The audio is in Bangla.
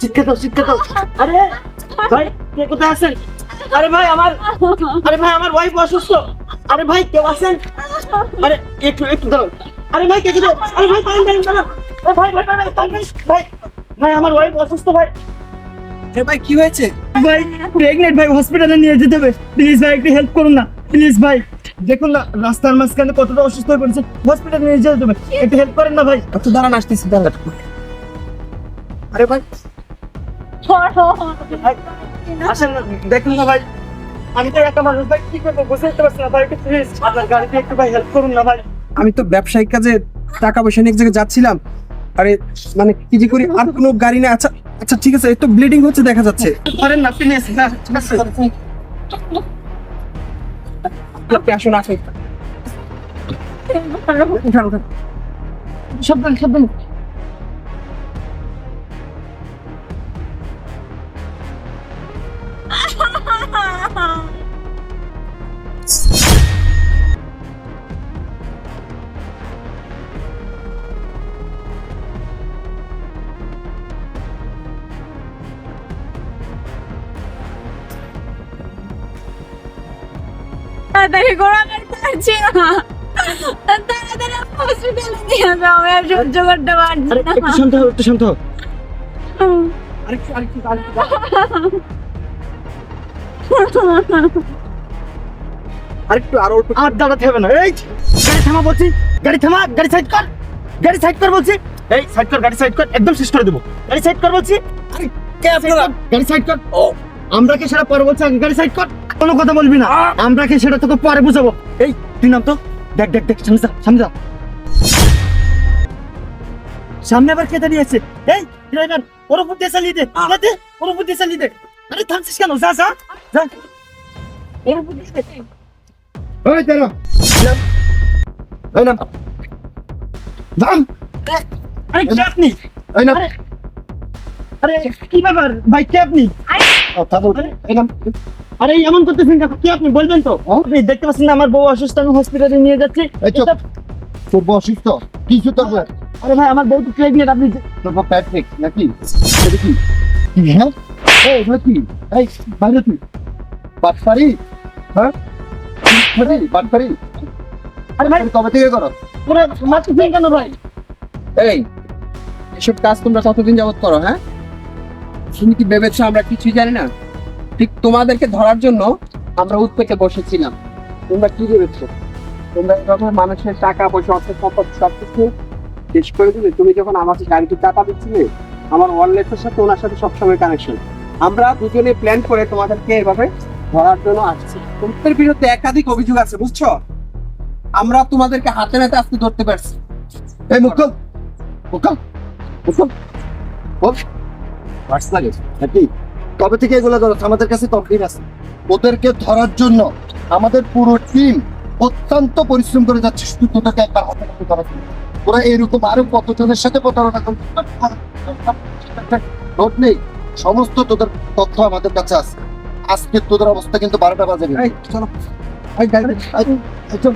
চিৎকার দাও চিৎকার দাও। আরে ভাই কে কোথায় আছেন? আরে ভাই আমার আরে ভাই আমার ওয়াইফ অসুস্থ। আরে ভাই কেউ আছেন? আরে একটু একটু দাঁড়াও আরে ভাই কে কোথায়? আরে ভাই ভাই ভাই ভাই ভাই ভাই আমার ওয়াইফ অসুস্থ ভাই। ভাই কি হয়েছে? ভাই প্রেগনেন্ট ভাই হসপিটালে নিয়ে যেতে হবে। প্লিজ ভাই একটু হেল্প করুন না। প্লিজ ভাই দেখুন না রাস্তার মাঝখানে কতটা অসুস্থ হয়ে পড়েছে। হসপিটালে নিয়ে যেতে হবে। একটু হেল্প করেন না ভাই। একটু দাঁড়ান আসতেছি দাঁড়ান। আরে ভাই। ভাই আসেন না দেখুন না ভাই। আমি তো একটা মানুষ ভাই কি করব? বুঝতে পারছি না ভাই একটু প্লিজ আপনার গাড়িতে একটু ভাই হেল্প করুন না ভাই। আমি তো ব্যবসায়িক কাজে টাকা পয়সা নিয়ে এক জায়গায় যাচ্ছিলাম। আরে মানে কি যে করি আর কোনো গাড়ি না। আচ্ছা আচ্ছা ঠিক আছে এই তো ব্লিডিং হচ্ছে দেখা যাচ্ছে। করেন না প্লিজ হ্যাঁ ঠিক আছে? আপনি আসুন আসুন। সাবধান সাবধান। তাড়াতাড়ি করে আমি পারছি না। তাড়াতাড়ি হসপিটালে নিয়ে যাও আমি আর সহ্য করতে পারছি না। একটু শান্ত হও একটু শান্ত হও। আরেকটু আরেকটু আরেকটু আরেকটু আর অল্প আর দাঁড়াতে হবে না। এই গাড়ি থামা বলছি গাড়ি থামা গাড়ি সাইড কর গাড়ি সাইড কর বলছি। এই সাইড কর গাড়ি সাইড কর একদম শেষ করে দেবো। গাড়ি সাইড কর বলছি। আরে কে আপনারা গাড়ি সাইড কর। ও আমরা কি সেটা পরে বলছি গাড়ি সাইড কর। কোনো কথা বলবি না। আমরা কি সেটা তোকে পরে বুঝাবো। এই তুই নাম তো? দেখ দেখ দেখ সামনে যা সামনে যা। সামনে আবার কে দাঁড়িয়ে আছে? এই ড্রাইভার ওর উপর দিয়ে চালিয়ে দে। দে ওর উপর দিয়ে চালিয়ে দে। আরে থামছিস কেন? যা যা যা। ওর উপর দিয়ে। ওই দাঁড়া এই নাম? নাম। আরে আপনি এই নাম। আরে কি ব্যাপার? ভাই কে আপনি? আরে এমন করতেছেন কেন? কি আপনি? বলবেন তো। আপনি দেখতে পাচ্ছেন আমার বউ অসুস্থ আমি হসপিটালে নিয়ে যাচ্ছি। এই তোর বউ অসুস্থ? কিছু তোর আরে ভাই আমার বউ তো প্রেগনেন্ট আপনি তোর বউ প্যাট্রিক নাকি? এটা কি? কি, হ্যাঁ? এই এটা কি? এই বাইরে তুই। বাটপারি? হ্যাঁ? বাটপারি বাটপারি। আরে ভাই কবে থেকে করো? কেন ভাই? এই এসব কাজ তোমরা কতদিন যাবত করো হ্যাঁ? তুমি কি ভেবেছো আমরা কিছুই জানি না? ঠিক তোমাদেরকে ধরার জন্য আমরা উৎপেতে বসেছিলাম। তোমরা কি ভেবেছো? তোমরা যখন মানুষের টাকা, পয়সা, অর্থ, সম্পদ সবকিছু শেষ করে দিলে? তুমি যখন আমাকে গাড়িটি টাকা দিচ্ছিলে, আমার ওয়ালেটের সাথে ওনার সাথে সবসময় কানেকশন আমরা দুজনে প্ল্যান করে তোমাদেরকে এভাবে ধরার জন্য আসছি। তোমাদের বিরুদ্ধে একাধিক অভিযোগ আছে, বুঝছ? আমরা তোমাদেরকে হাতে নাতে আজকে ধরতে পারছি। এই মুকুল মুকুল বল হোয়াটস লাগে। নাকি কবে থেকে এগুলো করো আমাদের কাছে তকদির আছে। ওদেরকে ধরার জন্য আমাদের পুরো টিম অত্যন্ত পরিশ্রম করে যাচ্ছে শুধু তোদেরকে একবার হাতে হাতে ধরার জন্য ওরা এরকম আরও কতজনের সাথে প্রতারণা করছে নোট নেই। সমস্ত তোদের তথ্য আমাদের কাছে আছে। আজকে তোদের অবস্থা কিন্তু বারোটা বাজে। চল চল।